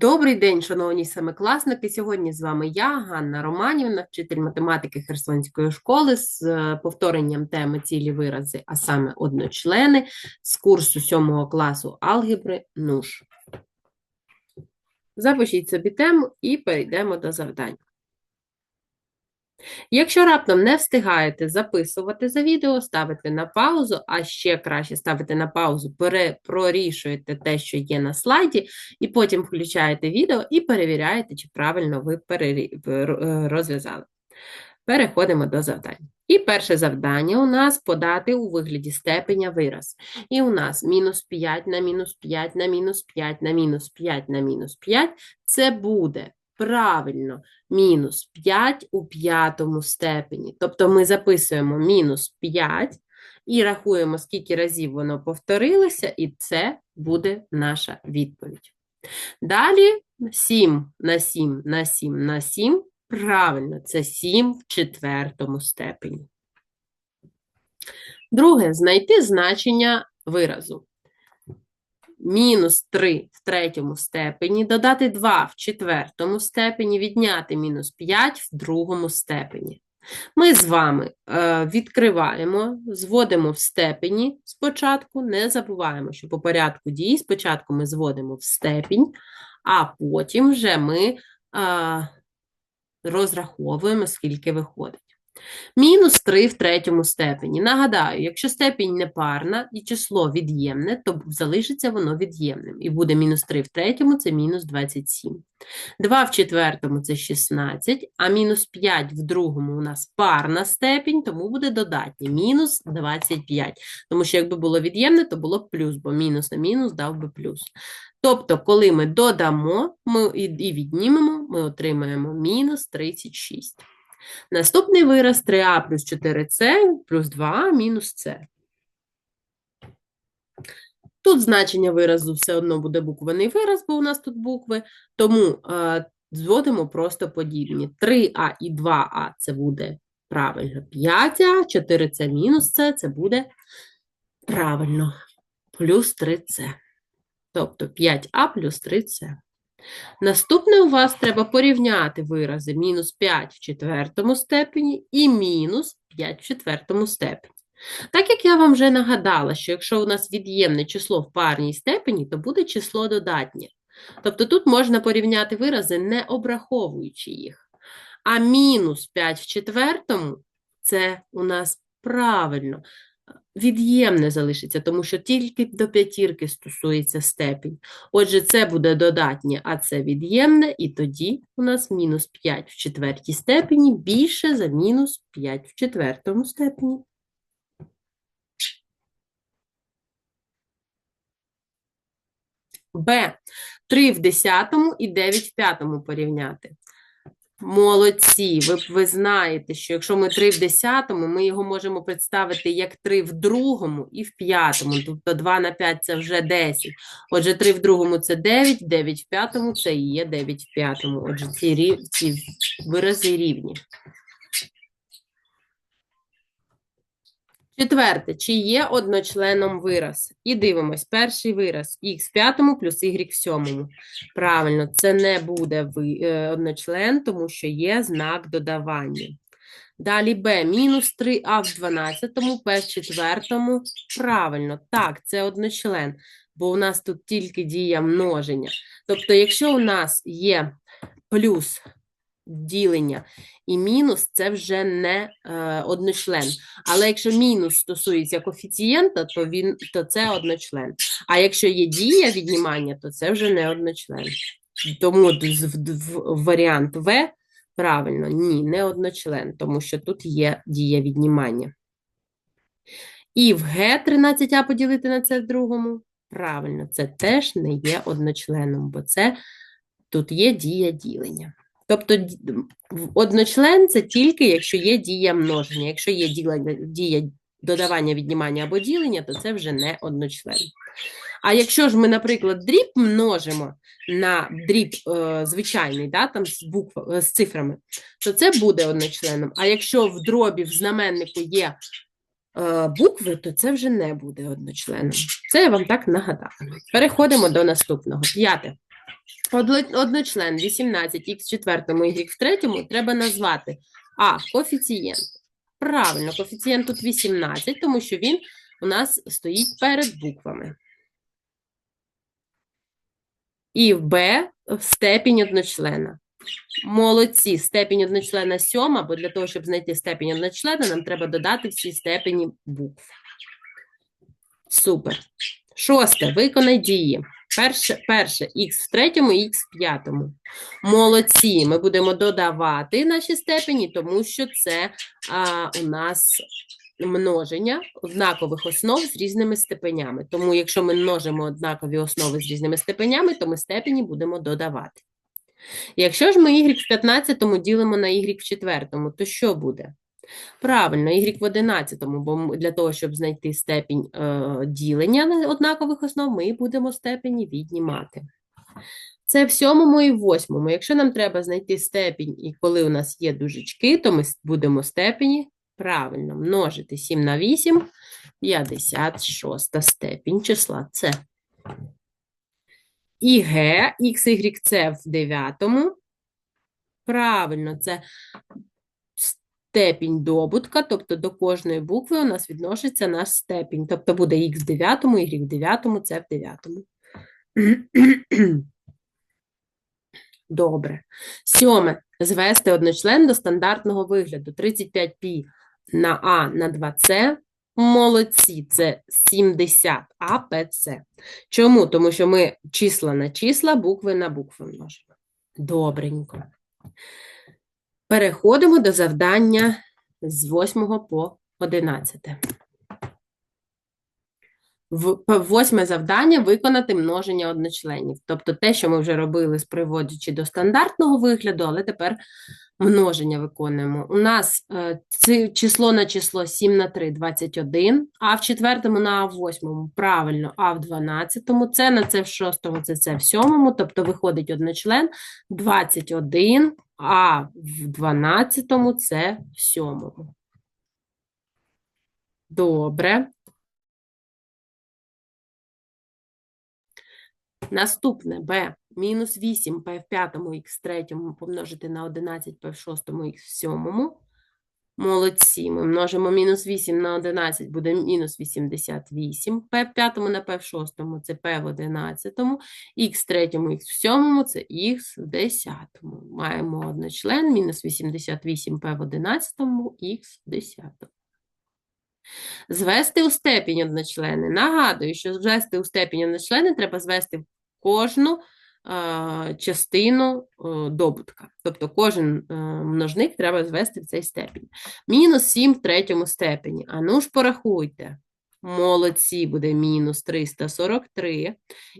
Добрий день, шановні семикласники. Сьогодні з вами я, Ганна Романівна, вчитель математики Херсонської школи з е, повторенням теми цілі вирази, а саме одночлени з курсу 7 класу алгебри НУШ. Запишіть собі тему і перейдемо до завдань. Якщо раптом не встигаєте записувати за відео, ставите на паузу, а ще краще ставите на паузу, прорішуєте те, що є на слайді, і потім включаєте відео і перевіряєте, чи правильно ви. Е, розв'язали. Переходимо до завдань. І перше завдання у нас подати у вигляді степеня вираз. І у нас мінус 5 на мінус 5 на мінус 5 на мінус 5 на мінус 5 це буде Правильно, мінус 5 у п'ятому степені. Тобто ми записуємо мінус 5 і рахуємо, скільки разів воно повторилося, і це буде наша відповідь. Далі 7 на 7 на 7 на 7. Правильно, це 7 в четвертому степені. Друге, знайти значення виразу мінус 3 в третьому степені, додати 2 в четвертому степені, відняти мінус 5 в другому степені. Ми з вами е, відкриваємо, зводимо в степені спочатку, не забуваємо, що по порядку дій спочатку ми зводимо в степінь, а потім вже ми е, розраховуємо, скільки виходить. Мінус 3 в третьому степені. Нагадаю, якщо степінь непарна і число від'ємне, то залишиться воно від'ємним. І буде мінус 3 в третьому це мінус 27. 2 в четвертому це 16, а мінус 5 в другому у нас парна степінь, тому буде додатнє мінус 25. Тому що, якби було від'ємне, то було б плюс, бо мінус на мінус дав би плюс. Тобто, коли ми додамо ми і віднімемо, ми отримаємо мінус 36. Наступний вираз 3а плюс 4c плюс 2а мінус c. Тут значення виразу все одно буде буквений вираз, бо у нас тут букви, тому е, зводимо просто подібні. 3а і 2а це буде правильно 5а, 4c мінус c це буде правильно плюс 3c. Тобто 5а плюс 3c. Наступне у вас треба порівняти вирази мінус 5 в четвертому степені і мінус 5 в четвертому степені. Так як я вам вже нагадала, що якщо у нас від'ємне число в парній степені, то буде число додатнє. Тобто тут можна порівняти вирази, не обраховуючи їх. А мінус 5 в четвертому це у нас правильно від'ємне залишиться, тому що тільки до п'ятірки стосується степінь. Отже, це буде додатнє, а це від'ємне, і тоді у нас мінус 5 в четвертій степені більше за мінус 5 в четвертому степені. Б. 3 в десятому і 9 в п'ятому порівняти. Молодці, ви ви знаєте, що якщо ми 3 в десятому, ми його можемо представити як 3 в другому і в п'ятому. Тобто 2 на 5 це вже 10. Отже, 3 в другому це 9, 9 в п'ятому це і є 9 в п'ятому. Отже, ці, ці вирази рівні. Четверте, чи є одночленом вираз? І дивимось, перший вираз х в п'ятому плюс y в сьомому. Правильно, це не буде е, одночлен, тому що є знак додавання. Далі b мінус 3а в 12, p в четвертому. Правильно, так, це одночлен, бо у нас тут тільки дія множення. Тобто, якщо у нас є плюс ділення. І мінус це вже не е, одночлен. Але якщо мінус стосується коефіцієнта, то він то це одночлен. А якщо є дія віднімання, то це вже не одночлен. Тому варіант В правильно, ні, не одночлен, тому що тут є дія віднімання. І в Г 13а поділити на це в другому. Правильно, це теж не є одночленом, бо це тут є дія ділення. Тобто одночлен це тільки якщо є дія множення. Якщо є дія додавання, віднімання або ділення, то це вже не одночлен. А якщо ж ми, наприклад, дріб множимо на дріб е, звичайний, да, там з букв, е, з цифрами, то це буде одночленом. А якщо в дробі в знаменнику є е, букви, то це вже не буде одночленом. Це я вам так нагадала. Переходимо до наступного. П'яте. Одночлен 18х в четвертому, y в третьому треба назвати А. Коефіцієнт. Правильно, коефіцієнт тут 18, тому що він у нас стоїть перед буквами. І в Б степінь одночлена. Молодці, степінь одночлена сьома, бо для того, щоб знайти степінь одночлена, нам треба додати всі степені букв. Супер. Шосте. Виконай дії. Перше, перше х в третьому, х в п'ятому. Молодці. Ми будемо додавати наші степені, тому що це а, у нас множення однакових основ з різними степенями. Тому, якщо ми множимо однакові основи з різними степенями, то ми степені будемо додавати. Якщо ж ми y в 15 ділимо на y в 4, то що буде? Правильно, y в 11, бо для того, щоб знайти степінь е, ділення однакових основ, ми будемо степені віднімати. Це в сьомому і восьмому. Якщо нам треба знайти степінь, і коли у нас є дужечки, то ми будемо степені правильно множити 7 на 8, 56 степінь числа С. І Г, Х, Y, С в дев'ятому. Правильно, це степінь добутка, тобто до кожної букви у нас відноситься наш степінь. Тобто буде Х в дев'ятому, Y в дев'ятому, С в дев'ятому. Добре. Сьоме. Звести одночлен до стандартного вигляду. 35π на А на 2С. Молодці, це 70 АПЦ. Чому? Тому що ми числа на числа, букви на букви множимо. Добренько. Переходимо до завдання з 8 по 11. Восьме завдання виконати множення одночленів. Тобто те, що ми вже робили, приводячи до стандартного вигляду, але тепер множення виконуємо. У нас це число на число 7 на 3 – 21, а в четвертому на восьмому правильно, а в дванадцятому, це на це в шостому, це це в сьомому, тобто виходить одночлен 21, а в дванадцятому це в сьомому. Добре. Наступне b мінус 8 p в п'ятому х третьому помножити на 11 p в шостому х в сьомому. Молодці. Ми множимо мінус 8 на 11, буде мінус 88. p в п'ятому на p в шостому це p в одинадцятому. х в третьому, х в сьомому це х в десятому. Маємо одночлен, мінус 88 p в одинадцятому, х в десятому. Звести у степінь одночлени. Нагадую, що звести у степінь одночлени треба звести кожну е, частину е, добутка. Тобто кожен е, множник треба звести в цей степінь. Мінус 7 в третьому степені. А ну ж порахуйте. Молодці, буде мінус 343.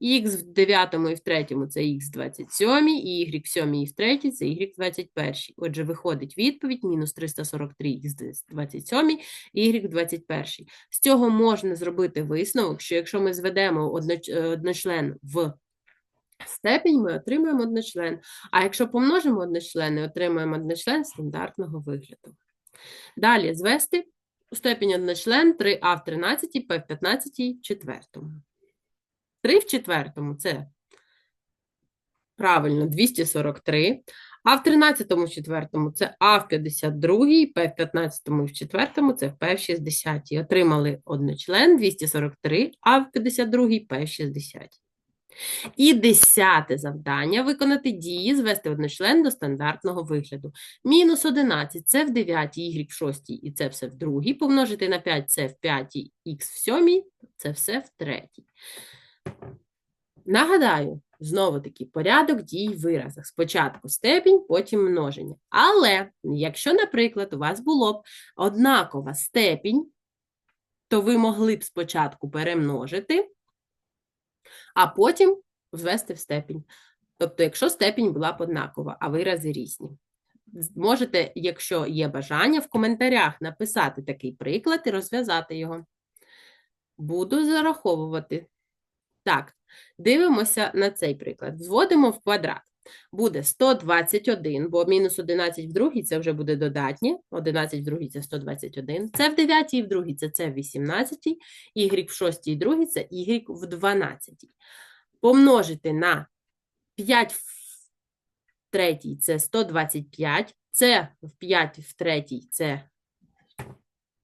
Х в дев'ятому і в третьому це х 27, і y в сьомій і в третій це y 21. Отже, виходить відповідь мінус 343 х 27 y 21. З цього можна зробити висновок, що якщо ми зведемо одноч- одночлен в степінь, ми отримаємо одночлен. А якщо помножимо одночлени, отримаємо одночлен стандартного вигляду. Далі звести степінь одночлен 3а в 13, p в 15, четвертому. 3 в четвертому це правильно 243. А в 13 в четвертому це А в 52, П в 15 і в четвертому це П в 60. Отримали одночлен 243, А в 52, П в 60. І десяте завдання – виконати дії, звести одночлен до стандартного вигляду. Мінус 11 – це в 9, y в 6 і це все в другій. Помножити на 5 – це в 5, х в 7, це все в третій. Нагадаю, знову таки порядок дій в виразах. Спочатку степінь, потім множення. Але якщо, наприклад, у вас було б однакова степінь, то ви могли б спочатку перемножити, а потім ввести в степінь. Тобто, якщо степінь була б однакова, а вирази різні. Можете, якщо є бажання, в коментарях написати такий приклад і розв'язати його. Буду зараховувати. Так, дивимося на цей приклад. Зводимо в квадрат. Буде 121, бо мінус 11 в другій це вже буде додатнє. 11 в другій це 121. Це в 9 і в другій це це в 18, y в 6 і другій це y в 12. Помножити на 5 в третій це 125, це в 5 в третій це,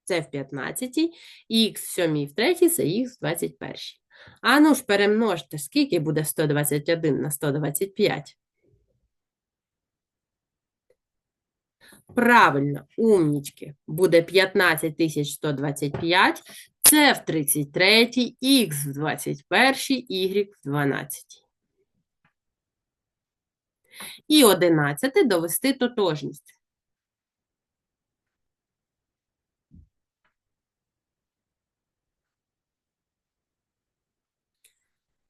це в 15, і х в сьомій в третій це х в 21. А ну ж перемножте, скільки буде 121 на 125? Правильно, умнічки. Буде 15125. Це в 33, х в 21, y в 12. І 11 довести тотожність.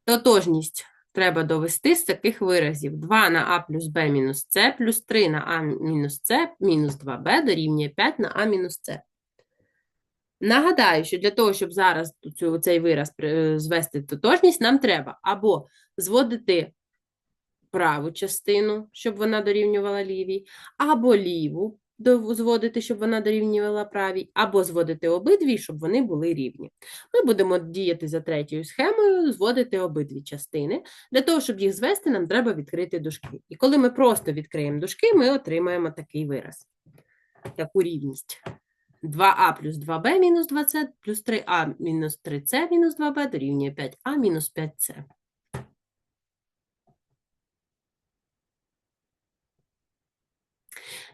Тотожність треба довести з таких виразів. 2 на а плюс б мінус с плюс 3 на а мінус с мінус 2b дорівнює 5 на а мінус с. Нагадаю, що для того, щоб зараз цю, цей вираз звести в тотожність, нам треба або зводити праву частину, щоб вона дорівнювала лівій, або ліву зводити, щоб вона дорівнювала правій, або зводити обидві, щоб вони були рівні. Ми будемо діяти за третьою схемою, зводити обидві частини. Для того, щоб їх звести, нам треба відкрити дужки. І коли ми просто відкриємо дужки, ми отримаємо такий вираз, таку рівність. 2а плюс 2b мінус 2c плюс 3а мінус 3c мінус 2b дорівнює 5а мінус 5c.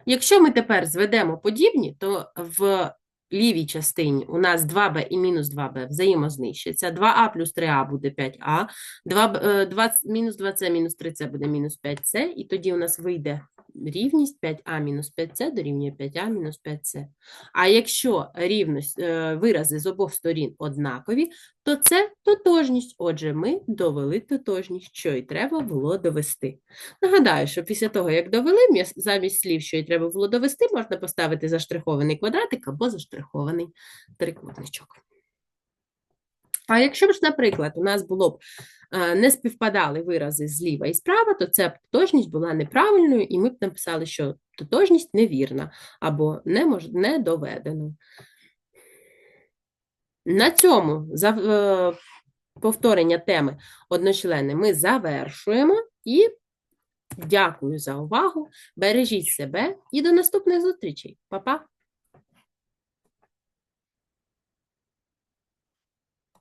Якщо ми тепер зведемо подібні, то в лівій частині у нас 2b і мінус 2b взаємознищаться. 2а плюс 3а буде 5а, 2, е, 20, мінус 2c мінус 3c буде мінус 5c, і тоді у нас вийде рівність 5а мінус 5c дорівнює 5а мінус 5c. А якщо рівність, е, вирази з обох сторін однакові, то це тотожність. Отже, ми довели тотожність, що й треба було довести. Нагадаю, що після того, як довели, замість слів, що й треба було довести, можна поставити заштрихований квадратик або заштрихований трикутничок. А якщо ж, наприклад, у нас було б е, не співпадали вирази зліва і справа, то ця тотожність була неправильною, і ми б написали, що тотожність невірна або не, мож... не доведено. На цьому е, повторення теми одночлени ми завершуємо і дякую за увагу. Бережіть себе і до наступних зустрічей. Па-па!